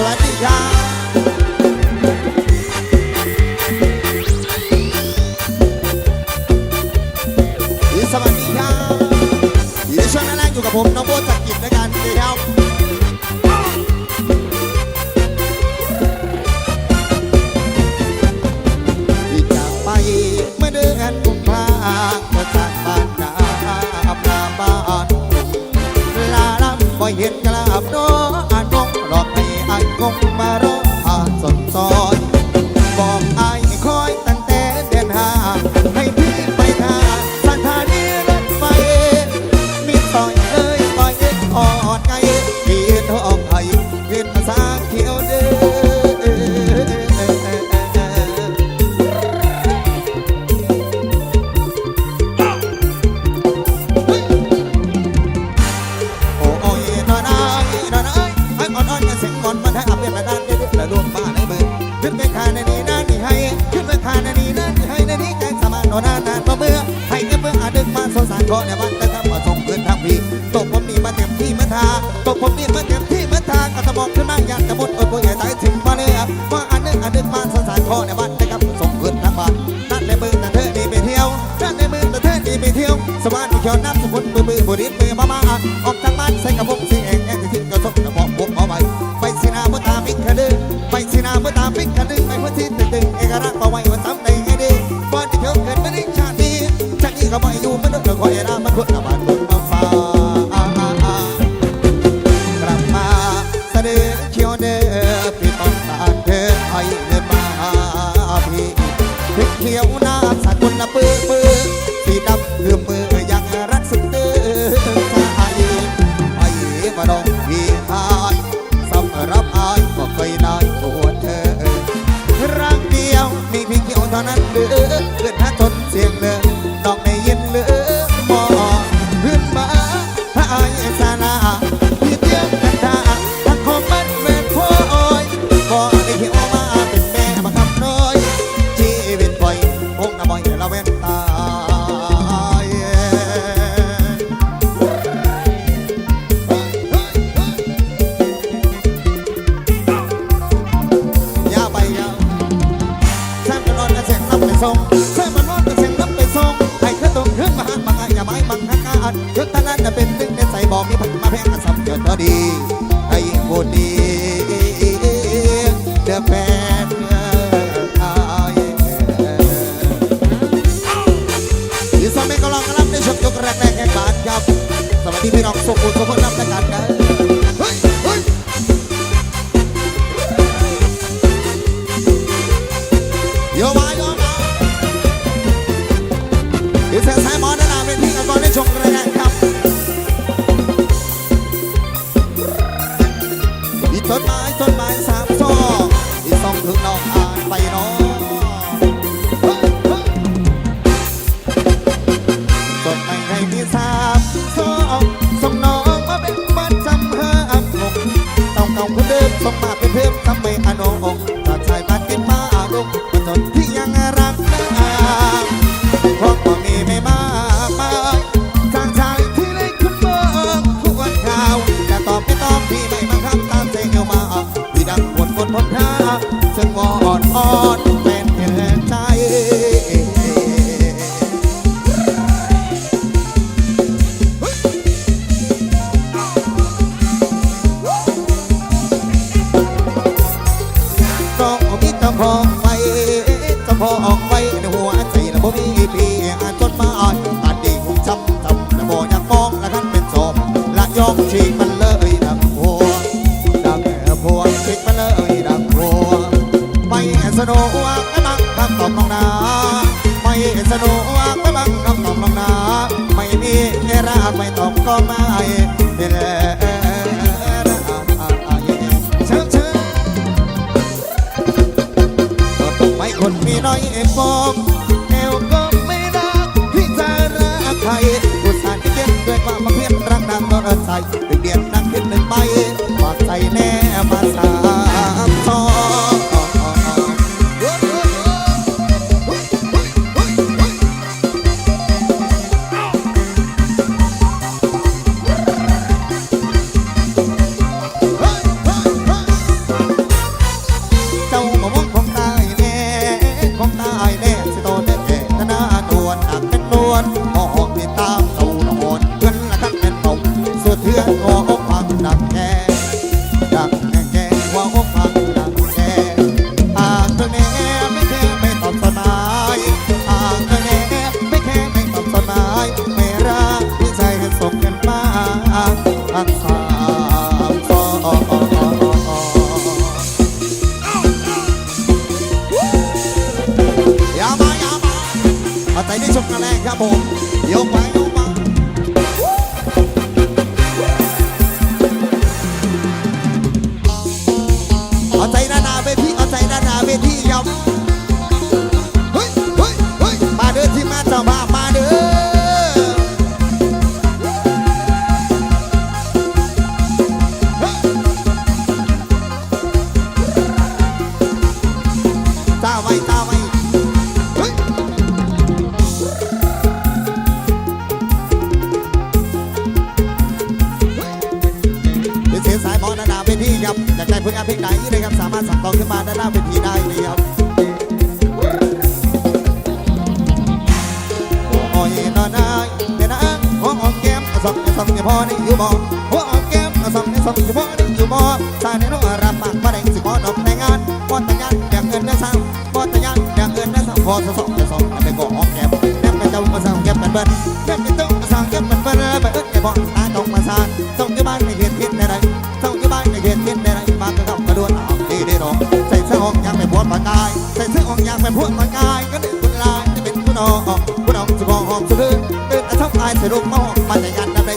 สวัสดีครับสวัสดีครับอยู่ในช่วงนั้นแรกอยู่กับผมน้องโบจากกิจด้วยกันนะครับ upon high. คนมีน้อยเอ็มบอมเอวก็ไม่รักพิจะรักใครอุตส่าห์เต้นด้วยความเพียรรักนางนรสัยเดืดเดียนนักขึ้นหนึ่งใบฝากใจแน่มาสา นะครับสามารถสั่งต่อขึ้นมาด้านหน้าเวทีได้เลยครับโอ้ยนอนายเนนะหัวออกแก้มส่องส่องเนี่ยพอได้อยู่บ่หัวออกแก้มส่องส่องเนี่ยพอได้อยู่บ่สายในน้องรับปากมาได้สิขอดอกในงานพอตะยันอยากเงินได้สร้างพอตะยันอยากเงินได้สร้างพอสะสองสะสองไปก็ออกแก้มแก้มไปเจ้ามาสั่งแก้มกันเบิ้ลแก้มไปเจ้ามาสั่งแก้มกันเบิ้ลไปเอิ้นไอ้บ่ตาต้องายจะเป็นคุณออกคุณอกสิบอหอมสุดเดินกระทับอายสรุปมอมาแต่ยันน้ำ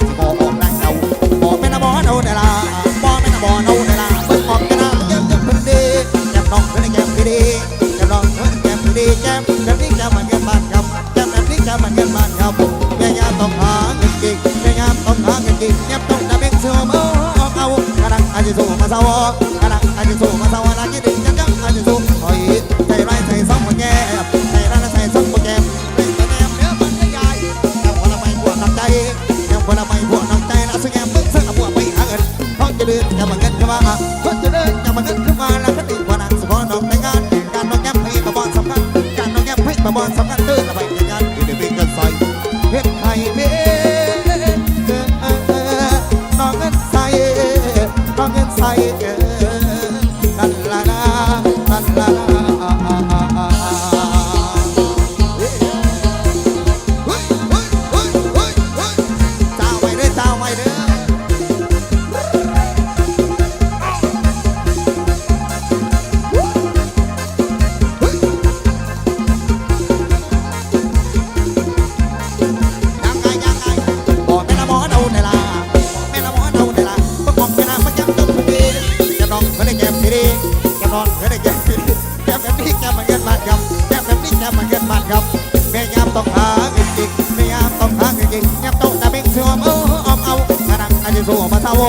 สู้มาสาว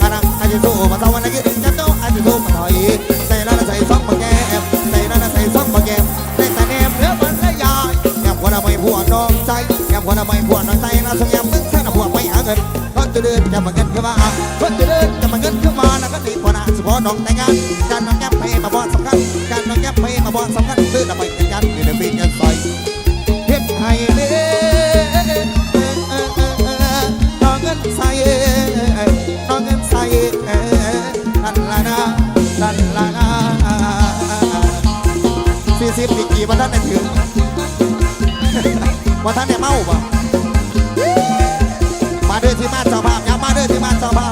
กระดังอาจจะสู้มาสาวนักยิงยามต้อาจจะสู้มาถอยใส่แล้วใส่ซองมาแก้มใส่แล้วใส่ซองมาแก้มใส่ตาแนมเนื้อมันละยายยามคนละไม่ผัวน้องใจยามคนละไม่ผัวน้องใจนะสงยามมึงแค่ละผัวไม่หาเงินคนจะเดินจะมาเงินขึ้นมาคนจะเดินจะมาเงินขึ้นมาแล้วก็ตีพอนะสุพอน้องแต่งงาน ย่ามา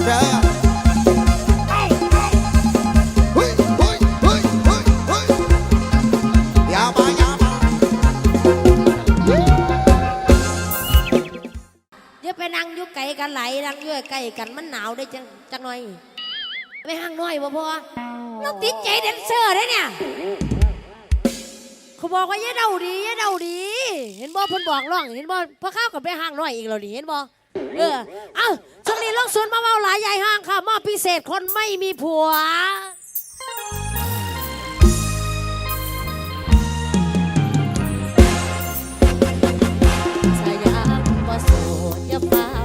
อไปนั่งอยู่ไกลกันไหลนั่งอยู่ใกล้กันมันหนาวได้จังจังหน่อยไปห่างหน่อยบ่พอเราติดใจแดนเซอร์ได้เนี่ยเขาบอกว่าอย่าเดาดีอย่าเดาดี เห็นบ่เพิ่นบอกร้องเห็นบ่พอข้าวกับไปห่างหน่อยอีกแล้วนี่เห็นบ่ เออ เอ้าช่วงนี้ลงสวนมาเมาหลายใหญ่ห้างค่ะมอบพิเศษคนไม่มีผัว สยามบ่โสดอย่าเฝ้า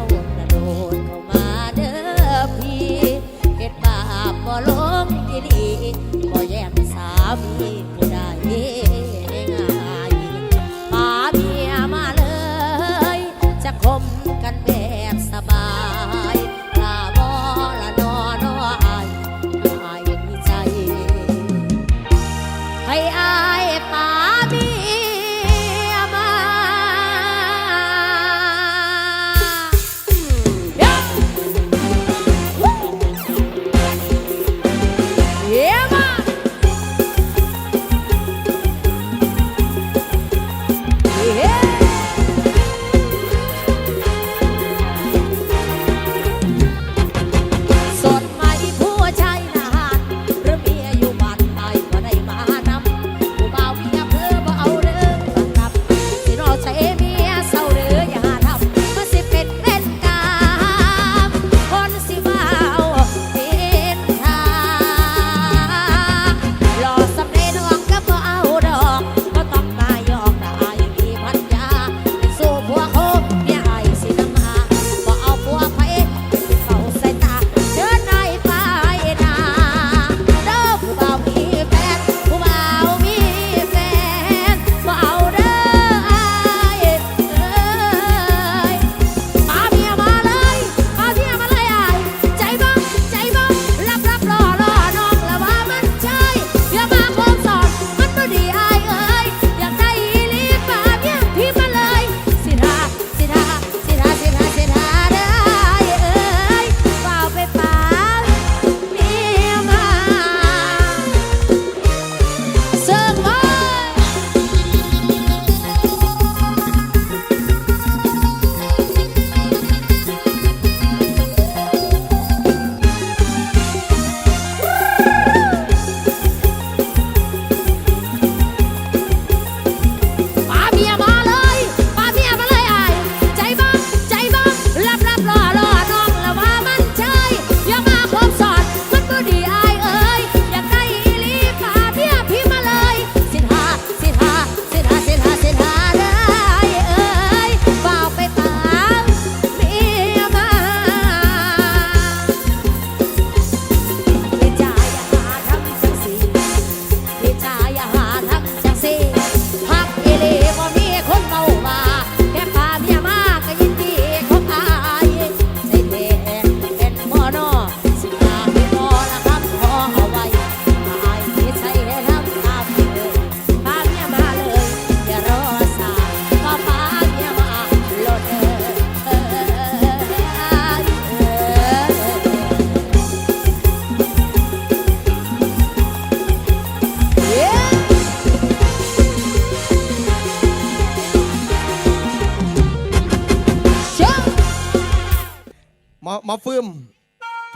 หมอฟืม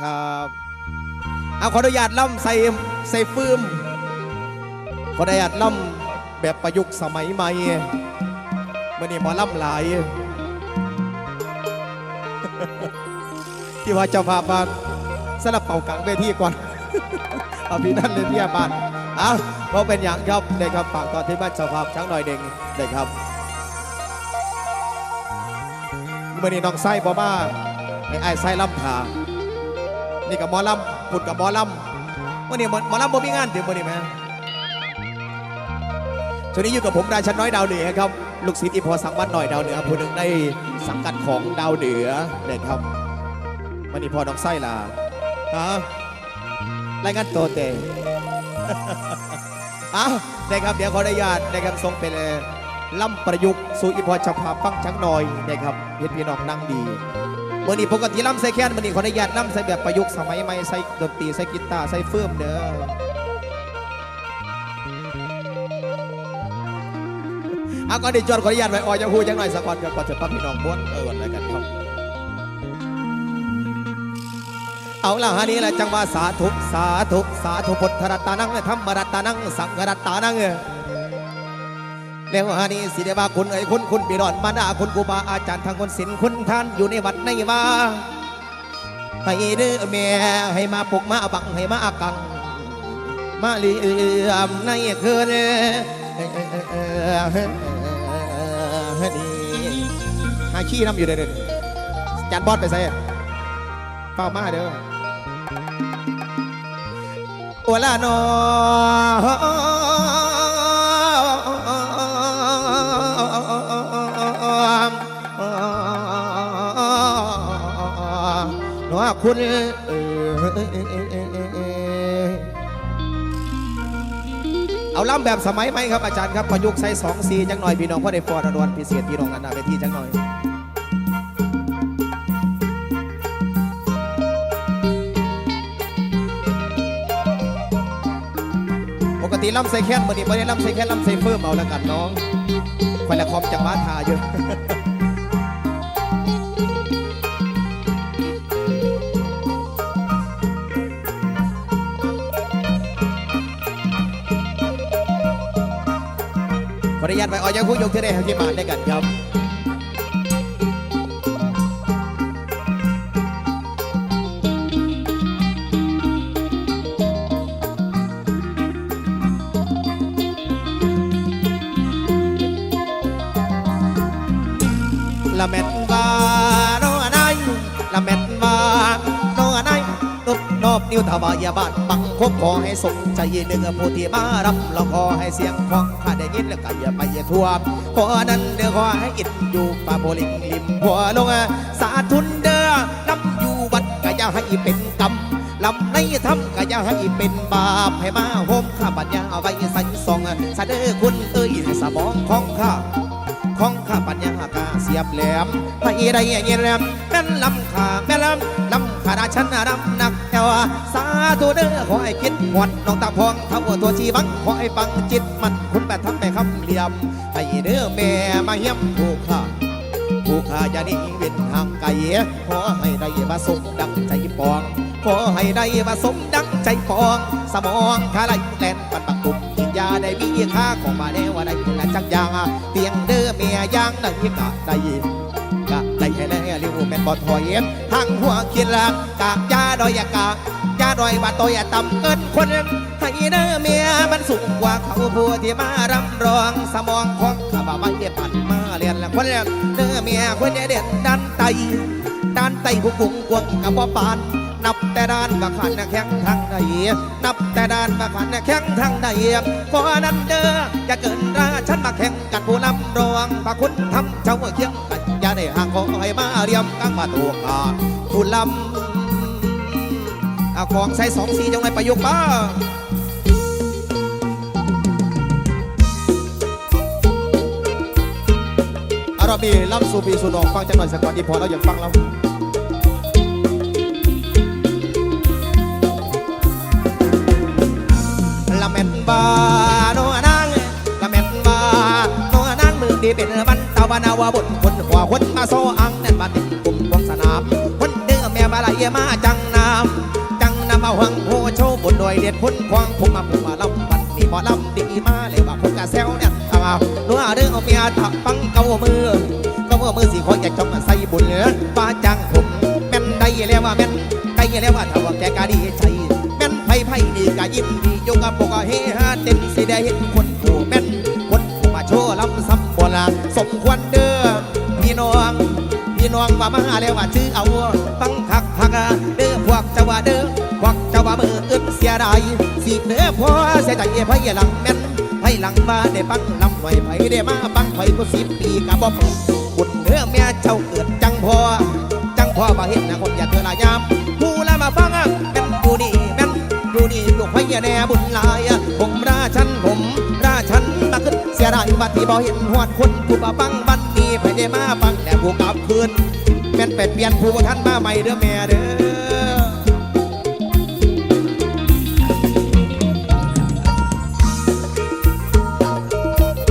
ครับเอาขออนุญาตล่ำใส่ใส่ฟืมขออนุญาตล่ำแบบประยุกต์สมัยใหม่เมื่อนี้หมอล่ำหลาย ที่ว่าจ้าภาบานสลับเป่ากลางเวทีก่อนเอาพี่นั่นเลยพี่บานเอาเพราะเป็นอย่างครับได้ครับฝากตอนที่บ้านเจ้าภาพช้างหน่อยเด้งได้ครับเมื่อนี้น้องไส้บอมา ไอ้ไอ้ไส้ล่ำทานี่กับหมอลำพุดกับหมอลำมื่อนี้หมอหมอลำบ่มีงานถึงมื่อนี้ไหมช่วงนี้อยู่กับผมราชันน้อยดาวเหนือครับ ลูกศิษย์อีพอสังวัดหน่อยดาวเหนือผู้หนึ่งในสังกัดของดาวเหนือเลยครับวันนี้พอน้องไส้ล่ะฮะรายงานตัวเตอ้าวนะครับเดี๋ยวขออนุญาตนะครับทรงเป็นล่ำประยุกต์สู่อีพอชภาฟังจังหน่อยนะครับเห็นพี่น้องนั่งดี มื่อนี้ปกติล่ำใส่แค้นมื่อนี้ขออนุญาตล่ำใส่แบบประยุกต์สมัยใหม่ใส่ดนตรีใส่กีตาร์ใส่เฟื่อมเด้อเอาก่อนเดี๋ยวจอดขออนุญาตไว้ออยจะพูดจังหน่อยสักก่อนก่อนจะปั๊บพี่น้องบ้วนเออแล้วกันครับเอาละฮะนี่แหละจังหวะสาธุสาธุสาธุพุทธรัตนังธรรมรัตนังสังฆรัตนัง แล้วฮะนี่สิเดว่าคุณเอ้ยคุณคุณปีดอนมาดาคุณครูบาอาจารย์ทางคนศิลป์คุณท่านอยู่ในวัดในว่าให้เด้อแม่ให้มาปลุกมาบังให้มากัง มาเลื่อมในคืนนี่หาขี้น้ำอยู่เด้อเด้อจานบอดไปใส่เฝ้ามาเด้อโอลาโน คุณเออเอาล่ำแบบสมัยไหมครับอาจารย์ครับประยุกต์ใส่สองสีจังหน่อยพี่น้องพ่อได้ฟอร์ดวนพิเศษพี่น้องกันนาเวทีจังหน่อยปกติล่ำใส่แค้นมื่อนี้ไม่ได้ล่ำใส่แค้นล่ำใส่เพิ่มเอาแล้วกันน้องคอยละคอมจากบ้านทาอยู่ ขออนุญาตไปออยังผู้ยกที่ได้ที่มาด้วยกันครับละเม็ดว่า อบนิ้วถวายบาทบังคบขอให้สมใจหนึ่งผู้ที่มารับเราขอให้เสียงของข้าได้ยินแล้วก็อย่าไปอย่าทั่วขอนั้นเด้อขอให้อิดอยู่ป่าโบลิงริมหัวลงสาธุนเด้อลำอยู่วัดก็อย่าให้เป็นกรรมลำในทำก็อย่าให้เป็นบาปให้มาโฮมข้าปัญญาไว้ใส่ซองสะเด้อคุณเอ้ยสมองของข้าของข้าปัญญากาเสียบแหลมไปได้เย็นแหลมแม่นลำขาแม่นลำลำขาดาฉันรำนัก สาธุเด้อขอให้คิดหวดน้องตาพองเท่าตัวชีบังขอให้ฟังจิตมันคุณแบบทำแต่คำเหลี่ยมให้เด้อแม่มาเยี่ยมผู้ข้าผู้ข้าจะนิ่งเว้นห่างไกลขอให้ได้มาสมดังใจปอง ขอให้ได้มาสมดังใจปอง สมองขาไหลแลนปันปักตุ่มกินยาได้มีค่าของมาแน่ว่าได้และจักยาเตียงเด้อเมียย่างได้กะได้กะได้แน่ ม่นบ่ถอยทางหัวคิดละกะยาดอยกะยาดอยว่าตัวอย่าต่ำเกินคนให้เด้อเมียมันสูงกว่าเขาผู้ที่มารำรองสมองของข้าบ่าวไม่ปันมาเรียนละคนเด้อเมียคนเด็ดดันไตดันไตผู้กุ้งกวงกับบ่ปานนับแต่ด้านว่าขันแข้งทางใดนับแต่ด้านว่าขันแข้งทางใดเพราะนั้นเด้ออย่าเกินราฉันมาแข่งกันผู้นำรองพระคุณทำเจ้าเคียง กันอย่าได้ห่างขอให้มาเรียมกังมาตัวขาผู้ลำเอาของใส่สองสีจงในประยุกต์บ้าอารอบนี้ล่ำสูปีสูนองฟังจังหน่อยสักก่อนดีพอเราอยากฟังเราละเม็ดบาโนนางละเม็ดบาโนนางมือดีเป็นมัน ตะวันาวาบนคนหัวคนมาโซอังนั่นมาติดกลุ่มวงสนาม คนเด้อแม่ดียมาจังนำจังนำเอาหังโหโชว์บนดอยเด็ดพ้นควางผมมาผมมาลำบันนี่หมอลำดีมาเลยว่าผมกะแซวเนี่ยเอาหนูอาเรื่องเอาเมียถักปังเกามือเกามือสิคออยากจ้องใส่บุญเหลือป้าจังผมแม่นได้แล้วว่าแม่นได้แล้วว่าถ้าว่าแกกะดีใจแม่นไผไผนี่กะยินดียกกับปกะเฮฮาเต็มสิได้เห็น สมควรเด้อพี่น้องพี่น้องว่ามาแล้วว่าชื่อเอาตั้งคักคักเด้อพวกเจ้าว่าเด้อพวกเจ้าว่ามืออึดเสียดายสิเด้อพอเสียใจไผหลังแม่นไผหลังมาได้ปังลำไว้ไผได้มาปังไผก็สิบปีกะบ่บุญเด้อแม่เจ้าเกิดจังพอจังพอบ่เห็นนะคนอย่าเธอละยามผู้ละมาฟังแม่นดูนี่แม่นดูนี่ลูกไผแน่บุญหลาย ขึ้นเสียดายบัดที่บ่เห็นหวดคนผู้บ่ฟังบัดนี้ไผได้มาฟังแล้วผู้กลับคืนแม่นเป็ดเปลี่ยนผู้ท่านมาใหม่เด้อแม่เด้อ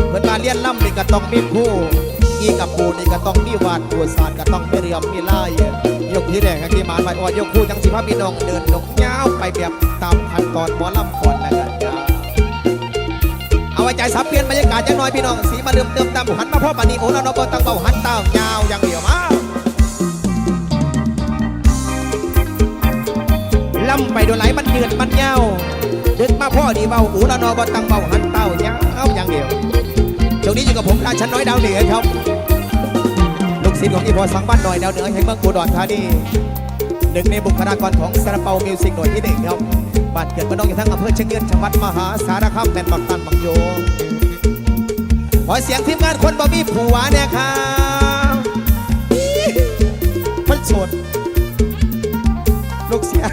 เพิ่นมาเรียนล่ำนี่ก็ต้องมีครู่อีกับปูนี่ก็ต้องมีวาดตัวศาสตร์ก็ต้องมีเรียมมีลายยกที่แรกที่มาไปอ่อนยกคู่จังสิพาพี่น้องเดินลงยาวไปแบบตามขั้นตอนหมอลำก่อนแล้วกันจ้าเอา ไว้ใจสับเปลี่ยนบรรยากาศจังหน่อยพี่น้องสีมาเริ่มเติมตามหันมาพ่อปานีโอ้เราเนาะบ่ตั้งเบาหันตามยาวอย่างเดียวมาล่ำไปโดนไหลมันเดือดมันเงาดึกมาพ่อดีเบาอูละนอบตังเบาหันเต้าเงาอย่างเดียวช่วงนี้อยู่กับผมราชันน้อยดาวเหนือครับลูกศิษย์ของอีพอสังบ้านหน่อยดาวเหนือแห่งเมืองอุดรธานีหนึ่งในบุคลากรของซาลาเปามิวสิกหน่วยที่หนึ่งครับ บ้านเกิดบ้านน้องอยู่ทั้งอำเภอเชียงยืนจังหวัดมหาสารคามแม่นบักตันบักโยขอเสียงทีมงานคนบ่มีผัวเนี่ยครับคนโสดลูกเสีย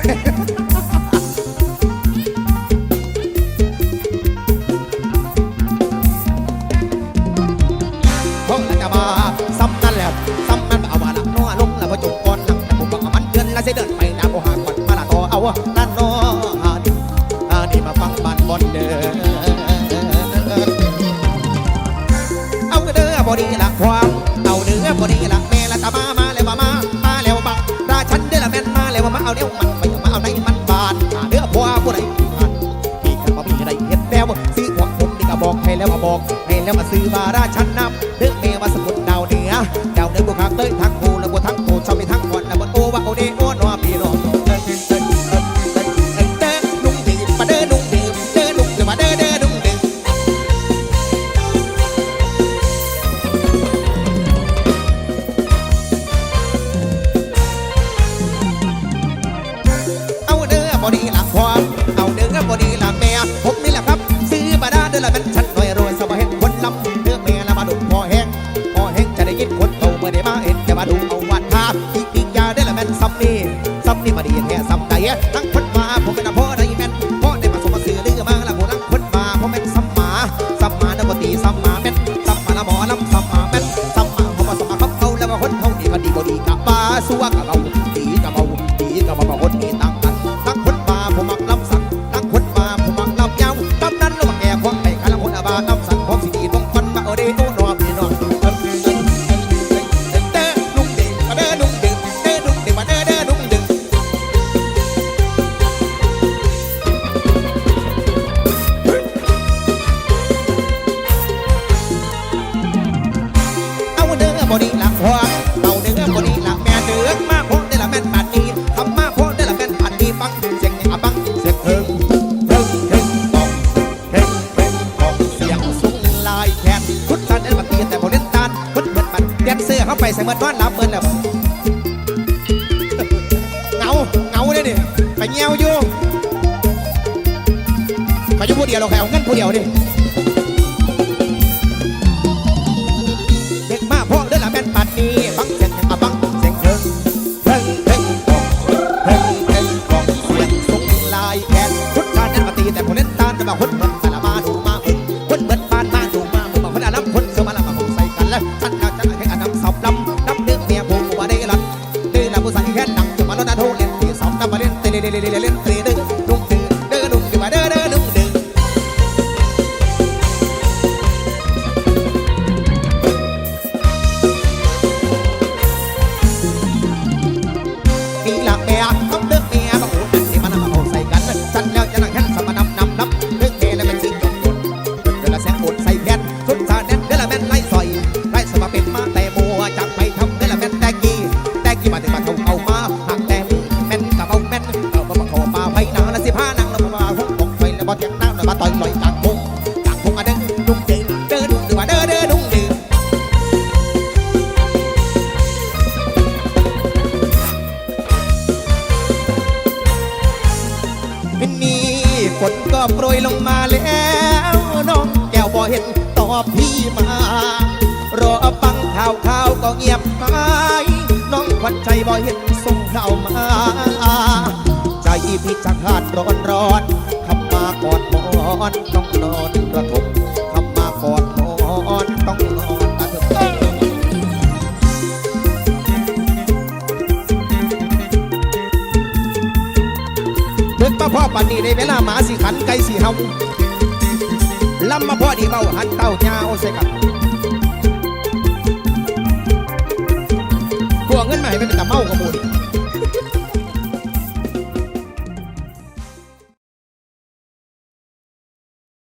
ห้องละจะมาซ้ำนั่นแหละซ้ำนั่นเอามาละนัวลงแล้วมาจุกก่อนหลังแต่ผมบอกว่ามันเดือนละสิเดิน บอดีละความเอาเนื้อบอดีละแม่ละตามามาแล้วมามามาแล้วบังราชันเด้ละแม่นมาแล้วมาเอาเนี้ยมันไปมาเอาไหนมันบาดหาเด้อผัวผู้ใดผ่านพี่กันบ่มีอะไรเห็นแล้วซื้อหัวผมนี่ก็บอกให้แล้วมาบอกให้แล้วมาซื้อมาราชันนับ ทั้งคนมาผมเป็นอภร สื้อเข้าไปใส่เมื่อนอนรับเมื่อนแล้วเงาเงาเลยดิไปเงี้ยวอยู่ไปอยู่ผู้เดียวเราแค่เอาเงินผู้เดียวดิ มาแล้วน้องแก้วบ่เห็นตอบพี่มารอฟังข่าวข่าวก็เงียบไปน้องควัญใจบ่เห็นส่งข่าวมา ใจพี่จะขาดร้อนร้อนขับมากอดมอนต้องนอนกระท ปันนี้ในเวลาหมาสิขันไก่สิเฮาลำมาพอดีเบาหันเต้าเจ้าใส่กันพวกเงินใหม่ไม่เป็นตะเมากระบุญ